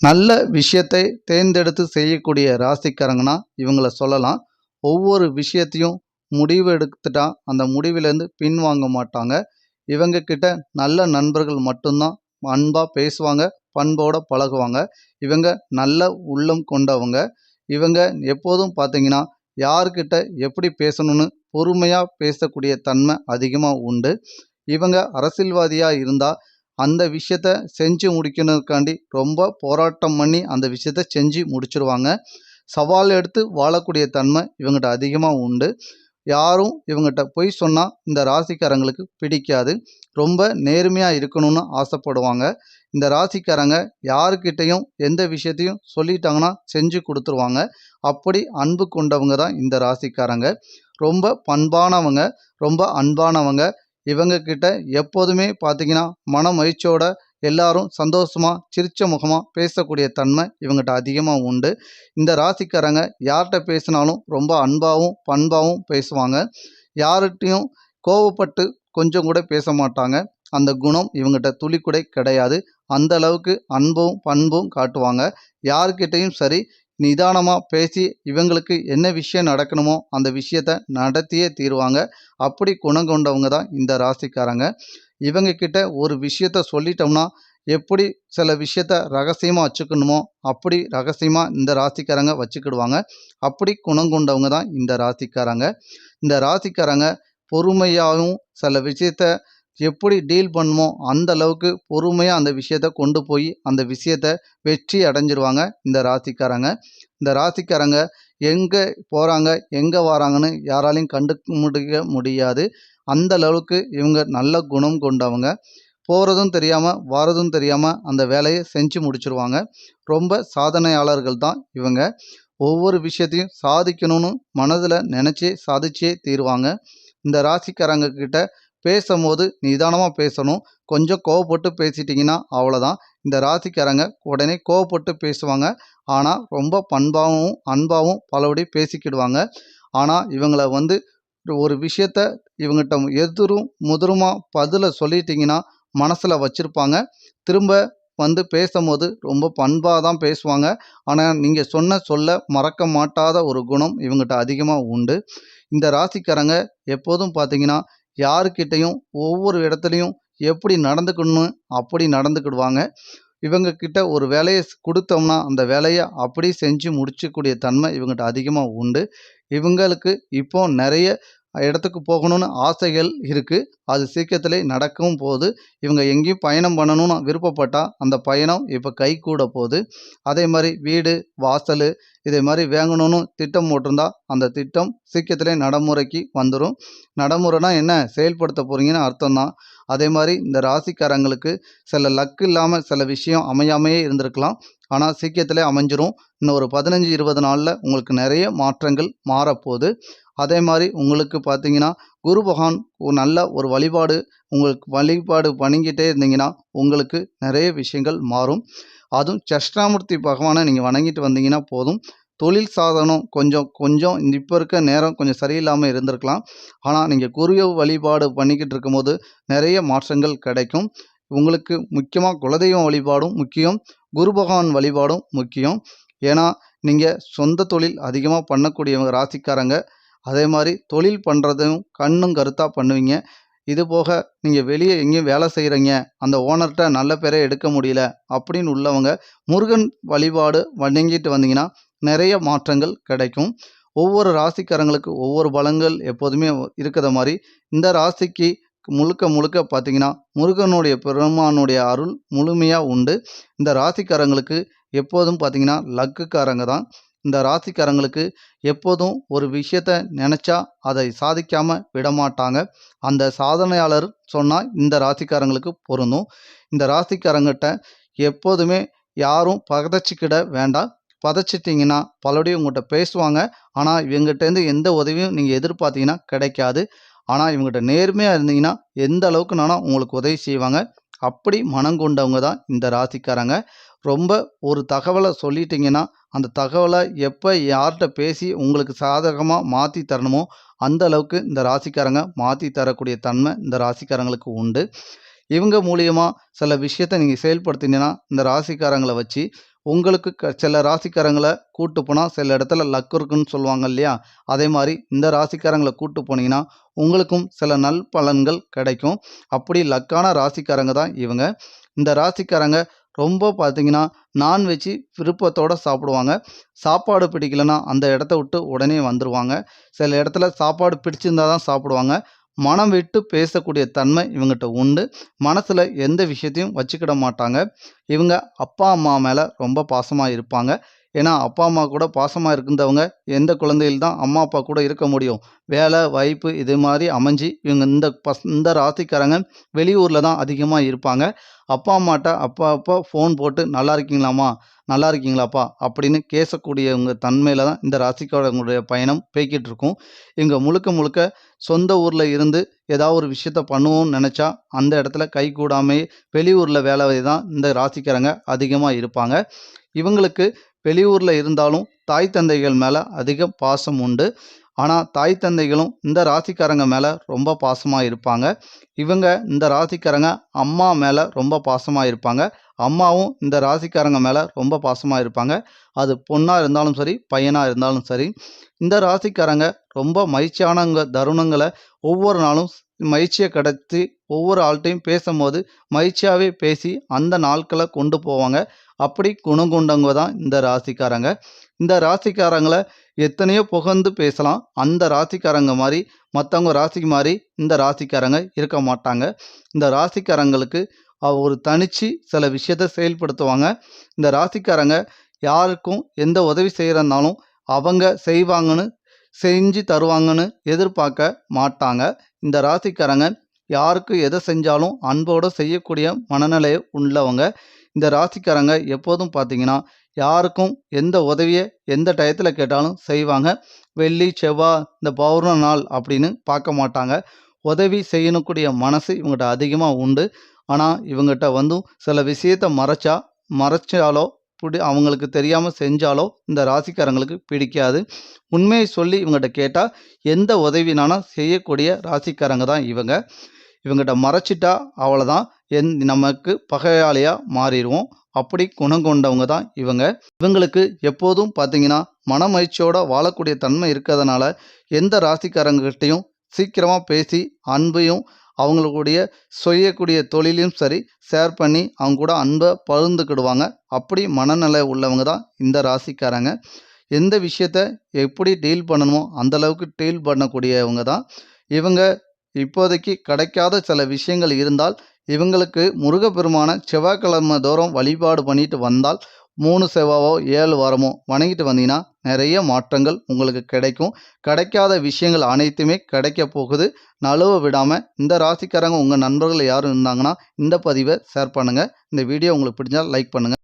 நல்ல விஷயத்தை தேர்ந்தெடுத்து செய்யக்கூடிய ராசிக்காரங்கன்னா இவங்கள சொல்லலாம். ஒவ்வொரு விஷயத்தையும் முடிவு எடுத்துட்டா அந்த முடிவிலேருந்து பின்வாங்க மாட்டாங்க. இவங்க கிட்ட நல்ல நண்பர்கள் மட்டும்தான் அன்பாக பேசுவாங்க பண்போட பழகுவாங்க. இவங்க நல்ல உள்ளம் கொண்டவங்க. இவங்க எப்போதும் பார்த்தீங்கன்னா யார்கிட்ட எப்படி பேசணும்னு பொறுமையாக பேசக்கூடிய தன்மை அதிகமாக உண்டு. இவங்க அரசியல்வாதியாக இருந்தால் அந்த விஷயத்த செஞ்சு முடிக்கணுக்காண்டி ரொம்ப போராட்டம் பண்ணி அந்த விஷயத்த செஞ்சு முடிச்சிருவாங்க. சவால் எடுத்து வாழக்கூடிய தன்மை இவங்ககிட்ட அதிகமாக உண்டு. யாரும் இவங்ககிட்ட பொய் சொன்னால் இந்த ராசிக்காரங்களுக்கு பிடிக்காது. ரொம்ப நேர்மையாக இருக்கணும்னு ஆசைப்படுவாங்க. இந்த ராசிக்காரங்க யாருக்கிட்டையும் எந்த விஷயத்தையும் சொல்லிட்டாங்கன்னா செஞ்சு கொடுத்துருவாங்க. அப்படி அன்பு கொண்டவங்க தான் இந்த ராசிக்காரங்க. ரொம்ப பண்பானவங்க ரொம்ப அன்பானவங்க. இவங்கக்கிட்ட எப்போதுமே பார்த்தீங்கன்னா மன மகிழ்ச்சியோட எல்லாரும் சந்தோஷமாக சிரிச்ச முகமாக பேசக்கூடிய தன்மை இவங்ககிட்ட அதிகமாக உண்டு. இந்த ராசிக்காரங்க யார்கிட்ட பேசினாலும் ரொம்ப அன்பாகவும் பண்பாகவும் பேசுவாங்க. யார்கிட்டையும் கோவப்பட்டு கொஞ்சம் கூட பேச மாட்டாங்க. அந்த குணம் இவங்ககிட்ட துளி கூட கிடையாது. அந்த அளவுக்கு அன்பும் பண்பும் காட்டுவாங்க. யார்கிட்டையும் சரி நிதானமாக பேசி இவங்களுக்கு என்ன விஷயம் நடக்கணுமோ அந்த விஷயத்த நடத்தியே தீருவாங்க. அப்படி குணம் கொண்டவங்க தான் இந்த ராசிக்காரங்க. இவங்க கிட்ட ஒரு விஷயத்த சொல்லிட்டோம்னா எப்படி சில விஷயத்த ரகசியமாக வச்சுக்கணுமோ அப்படி ரகசியமாக இந்த ராசிக்காரங்க வச்சுக்கிடுவாங்க. அப்படி குணம் கொண்டவங்க தான் இந்த ராசிக்காரங்க. இந்த ராசிக்காரங்க பொறுமையாகவும் சில விஷயத்த எப்படி டீல் பண்ணுமோ அந்த அளவுக்கு பொறுமையாக அந்த விஷயத்த கொண்டு போய் அந்த விஷயத்தை வெற்றி அடைஞ்சிருவாங்க இந்த ராசிக்காரங்க. இந்த ராசிக்காரங்க எங்கே போகிறாங்க எங்கே வராங்கன்னு யாராலையும் கண்டு முடிக்க முடியாது. அந்த அளவுக்கு இவங்க நல்ல குணம் கொண்டவங்க. போகிறதும் தெரியாமல் வரதும் தெரியாமல் அந்த வேலையை செஞ்சு முடிச்சிருவாங்க. ரொம்ப சாதனையாளர்கள் தான் இவங்க. ஒவ்வொரு விஷயத்தையும் சாதிக்கணும்னு மனதில் நினச்சி சாதிச்சே தீருவாங்க. இந்த ராசிக்காரங்க கிட்ட பேசும்போது நிதானமாக பேசணும். கொஞ்சம் கோவப்பட்டு பேசிட்டிங்கன்னா அவ்வளோதான் இந்த ராசிக்காரங்க உடனே கோவப்பட்டு பேசுவாங்க. ஆனால் ரொம்ப பண்பாகவும் அன்பாகவும் பலபடி பேசிக்கிடுவாங்க. ஆனால் இவங்கள வந்து ஒரு விஷயத்த இவங்ககிட்ட எதிரும் முதிருமா பதிலை சொல்லிட்டிங்கன்னா மனசில் வச்சுருப்பாங்க. திரும்ப வந்து பேசும்போது ரொம்ப பண்பாக தான் பேசுவாங்க. ஆனால் நீங்கள் சொன்ன சொல்ல மறக்க மாட்டாத ஒரு குணம் இவங்ககிட்ட அதிகமாக உண்டு. இந்த ராசிக்காரங்க எப்போதும் பார்த்தீங்கன்னா யாருக்கிட்டையும் ஒவ்வொரு இடத்துலையும் எப்படி நடந்துக்கணும்னு அப்படி நடந்துக்கிடுவாங்க. இவங்க கிட்ட ஒரு வேலையை கொடுத்தோம்னா அந்த வேலையை அப்படி செஞ்சு முடிச்சக்கூடிய தன்மை இவங்ககிட்ட அதிகமாக உண்டு. இவங்களுக்கு இப்போ நிறைய இடத்துக்கு போகணும்னு ஆசைகள் இருக்குது அது சீக்கிரத்தில் நடக்கவும் போகுது. இவங்க எங்கேயும் பயணம் பண்ணணும்னு விருப்பப்பட்டால் அந்த பயணம் இப்போ கை கூட போகுது. அதே மாதிரி வீடு வாசல் இதே மாதிரி வாங்கணும்னு திட்டம் போட்டிருந்தா அந்த திட்டம் சீக்கிரத்திலே நடைமுறைக்கு வந்துடும் நடைமுறைனா என்ன? செயல்படுத்த போகிறீங்கன்னு அர்த்தம் தான் அதே மாதிரி இந்த ராசிக்காரங்களுக்கு சில லக்கு இல்லாமல் சில விஷயம் அமையாமையே இருந்திருக்கலாம். ஆனால் சீக்கிரத்திலே அமைஞ்சிரும். இன்னும் ஒரு பதினஞ்சு இருபது நாளில் உங்களுக்கு நிறைய மாற்றங்கள் மாறப்போகுது. அதே மாதிரி உங்களுக்கு பார்த்தீங்கன்னா குரு பகவான் ஒரு நல்ல ஒரு வழிபாடு உங்களுக்கு வழிபாடு பண்ணிக்கிட்டே இருந்தீங்கன்னா உங்களுக்கு நிறைய விஷயங்கள் மாறும். அதுவும் சஷ்டாமூர்த்தி பகவானை நீங்கள் வணங்கிட்டு வந்தீங்கன்னா போதும். தொழில் சாதனம் கொஞ்சம் கொஞ்சம் இப்போ இருக்க நேரம் கொஞ்சம் சரியில்லாமல் இருந்திருக்கலாம். ஆனால் நீங்கள் குரு வழிபாடு பண்ணிக்கிட்டு இருக்கும்போது நிறைய மாற்றங்கள் கிடைக்கும். உங்களுக்கு முக்கியமாக குலதெய்வம் வழிபாடும் முக்கியம். குரு பகவான் வழிபாடும் முக்கியம். ஏன்னா நீங்கள் சொந்த தொழில் அதிகமாக பண்ணக்கூடியவங்க ராசிக்காரங்க அதே மாதிரி தொழில் பண்ணுறதும் கண்ணும் கருத்தாக பண்ணுவீங்க. இது போக நீங்கள் வெளியே எங்கேயும் வேலை செய்கிறீங்க அந்த ஓனர்கிட்ட நல்ல பேரை எடுக்க முடியல அப்படின்னு உள்ளவங்க முருகன் வழிபாடு வணங்கிட்டு வந்தீங்கன்னா நிறைய மாற்றங்கள் கிடைக்கும். ஒவ்வொரு ராசிக்காரங்களுக்கு ஒவ்வொரு பலங்கள் எப்போதுமே இருக்கிற மாதிரி இந்த ராசிக்கு முழுக்க முழுக்க பார்த்தீங்கன்னா முருகனுடைய பெருமானுடைய அருள் முழுமையாக உண்டு. இந்த ராசிக்காரங்களுக்கு எப்போதும் பார்த்தீங்கன்னா லக்குக்காரங்க தான். இந்த ராசிக்காரங்களுக்கு எப்போதும் ஒரு விஷயத்த நினச்சா அதை சாதிக்காமல் விடமாட்டாங்க. அந்த சாதனையாளர் சொன்னால் இந்த ராசிக்காரங்களுக்கு பொருந்தும். இந்த ராசிக்காரங்கிட்ட எப்போதுமே யாரும் பதச்சிக்கிட வேண்டாம். பதச்சிட்டிங்கன்னா பலபடியும் உங்கள்கிட்ட பேசுவாங்க. ஆனால் இவங்ககிட்டேருந்து எந்த உதவியும் நீங்கள் எதிர்பார்த்தீங்கன்னா கிடைக்காது. ஆனால் இவங்ககிட்ட நேர்மையாக இருந்தீங்கன்னா எந்த அளவுக்குனானா உங்களுக்கு உதவி செய்வாங்க. அப்படி மனம் கொண்டவங்க தான் இந்த ராசிக்காரங்க. ரொம்ப ஒரு தகவலை சொல்லிட்டிங்கன்னா அந்த தகவலை எப்போ யார்கிட்ட பேசி உங்களுக்கு சாதகமாக மாற்றி தரணுமோ அந்த அளவுக்கு இந்த ராசிக்காரங்க மாற்றி தரக்கூடிய தன்மை இந்த ராசிக்காரங்களுக்கு உண்டு இவங்க மூலியமா சில விஷயத்த நீங்கள் செயல்படுத்தினீங்கன்னா, இந்த ராசிக்காரங்களை வச்சு உங்களுக்கு க சில ராசிக்காரங்களை கூட்டு போனால் சில இடத்துல லக் இருக்குன்னு சொல்லுவாங்க இல்லையா? அதே மாதிரி இந்த ராசிக்காரங்களை கூட்டு போனீங்கன்னா, உங்களுக்கும் சில நல் பலன்கள் கிடைக்கும். அப்படி லக்கான ராசிக்காரங்க தான் இவங்க. இந்த ராசிக்காரங்க ரொம்ப பார்த்தீங்கன்னா, நான்வெஜ்ஜு விருப்பத்தோடு சாப்பிடுவாங்க. சாப்பாடு பிடிக்கலன்னா, அந்த இடத்த விட்டு உடனே வந்துடுவாங்க சில இடத்துல சாப்பாடு பிடிச்சிருந்தா தான் சாப்பிடுவாங்க. மனம் விட்டு பேசக்கூடிய தன்மை இவங்ககிட்ட உண்டு. மனசில் எந்த விஷயத்தையும் வச்சுக்கிட மாட்டாங்க. இவங்க அப்பா, அம்மா மேலே ரொம்ப பாசமாக இருப்பாங்க. ஏன்னா, அப்பா, அம்மா கூட பாசமாக இருந்தவங்க எந்த குழந்தையில் தான் அம்மா, அப்பா கூட இருக்க முடியும்? வேலை, வாய்ப்பு இது மாதிரி அமைஞ்சு இவங்க இந்த பஸ் இந்த ராசிக்காரங்க வெளியூரில் தான் அதிகமாக இருப்பாங்க. அப்பா, அம்மாட்ட அப்பா அப்பா ஃபோன் போட்டு "நல்லா இருக்கீங்களாம்மா? நல்லா இருக்கீங்களாப்பா?" அப்படின்னு கேசக்கூடியவங்க தன்மையில் தான் இந்த ராசிக்காரங்களுடைய பயணம் போய்கிட்டு இருக்கும். இவங்க முழுக்க முழுக்க சொந்த ஊரில் இருந்து ஏதாவது ஒரு விஷயத்த பண்ணுவோம்னு நினச்சா அந்த இடத்துல கை கைகூடாமயே வெளியூரில் வேலை தான் இந்த ராசிக்காரங்க அதிகமாக இருப்பாங்க. இவங்களுக்கு வெளியூரில் இருந்தாலும் தாய் தந்தைகள் மேலே அதிக பாசம் உண்டு. ஆனால் தாய் தந்தைகளும் இந்த ராசிக்காரங்க மேலே ரொம்ப பாசமாக இருப்பாங்க. இவங்க இந்த ராசிக்காரங்க அம்மா மேலே ரொம்ப பாசமாக இருப்பாங்க. அம்மாவும் இந்த ராசிக்காரங்க மேலே ரொம்ப பாசமாக இருப்பாங்க. அது பொண்ணாக இருந்தாலும் சரி, பையனாக இருந்தாலும் சரி. இந்த ராசிக்காரங்க ரொம்ப மகிழ்ச்சியானவங்க தருணங்களை ஒவ்வொரு நாளும் மகிழ்ச்சியை கடத்தி ஒவ்வொரு ஆள்கிட்டையும் பேசும்போது மகிழ்ச்சியாகவே பேசி அந்த நாட்களை கொண்டு போவாங்க. அப்படி குணம் கொண்டவங்க தான் இந்த ராசிக்காரங்க. இந்த ராசிக்காரங்களை எத்தனையோ புகழ்ந்து பேசலாம். அந்த ராசிக்காரங்க மாதிரி மற்றவங்க ராசிக்கு மாதிரி இந்த ராசிக்காரங்க இருக்க மாட்டாங்க. இந்த ராசிக்காரங்களுக்கு ஒரு தனிச்சு சில விஷயத்த செயல்படுத்துவாங்க. இந்த ராசிக்காரங்க யாருக்கும் எந்த உதவி செய்கிறந்தாலும் அவங்க செய்வாங்கன்னு, செஞ்சு தருவாங்கன்னு எதிர்பார்க்க மாட்டாங்க. இந்த ராசிக்காரங்க யாருக்கு எதை செஞ்சாலும் அன்போடு செய்யக்கூடிய மனநிலை உள்ளவங்க. இந்த ராசிக்காரங்க எப்போதும் பார்த்தீங்கன்னா, யாருக்கும் எந்த உதவியை எந்த டயத்தில் கேட்டாலும் செய்வாங்க. வெள்ளி, செவ்வாய் இந்த பௌர்ண நாள் அப்படின்னு பார்க்க மாட்டாங்க. உதவி செய்யக்கூடிய மனசு இவங்கள்ட்ட அதிகமாக உண்டு. ஆனால் இவங்ககிட்ட வந்து சில விஷயத்த மறைச்சா மறைச்சாலோ, பிடி அவங்களுக்கு தெரியாமல் செஞ்சாலோ இந்த ராசிக்காரங்களுக்கு பிடிக்காது. உண்மையை சொல்லி இவங்ககிட்ட கேட்டால் எந்த உதவினாலும் செய்யக்கூடிய ராசிக்காரங்க தான் இவங்க. இவங்ககிட்ட மறைச்சிட்டா அவ்வளோதான் எந் நமக்கு பகையாளியாக மாறிடுவோம் அப்படி குணம் கொண்டவங்க தான் இவங்க. இவங்களுக்கு எப்போதும் பார்த்தீங்கன்னா, மனமகிழ்ச்சியோட வாழக்கூடிய தன்மை இருக்கிறதுனால எந்த ராசிக்காரங்ககிட்டயும் சீக்கிரமாக பேசி அன்பையும், அவங்களுடைய செய்யக்கூடிய தொழிலையும் சரி, ஷேர் பண்ணி அவங்க கூட அன்பை பகிர்ந்துக்கிடுவாங்க. அப்படி மனநிலை உள்ளவங்க தான் இந்த ராசிக்காரங்க. எந்த விஷயத்த எப்படி டீல் பண்ணணுமோ, அந்த அளவுக்கு டீல் பண்ணக்கூடியவங்க தான். இவங்க இப்போதைக்கு கிடைக்காத சில விஷயங்கள் இருந்தால், இவங்களுக்கு முருகப்பெருமான செவ்வாய்க்கிழமை தோறும் வழிபாடு பண்ணிட்டு வந்தால், மூணு செவ்வாவோ, ஏழு வாரமோ வணங்கிட்டு வந்தீங்கன்னா, நிறைய மாற்றங்கள் உங்களுக்கு கிடைக்கும். கிடைக்காத விஷயங்கள் அனைத்துமே கிடைக்கப் போகுது. நழுவ விடாமல் இந்த ராசிக்காரங்க உங்கள் நண்பர்கள் யாரும் இருந்தாங்கன்னா, இந்த பதிவை ஷேர் பண்ணுங்கள் இந்த வீடியோ உங்களுக்கு பிடிச்சா லைக் பண்ணுங்கள்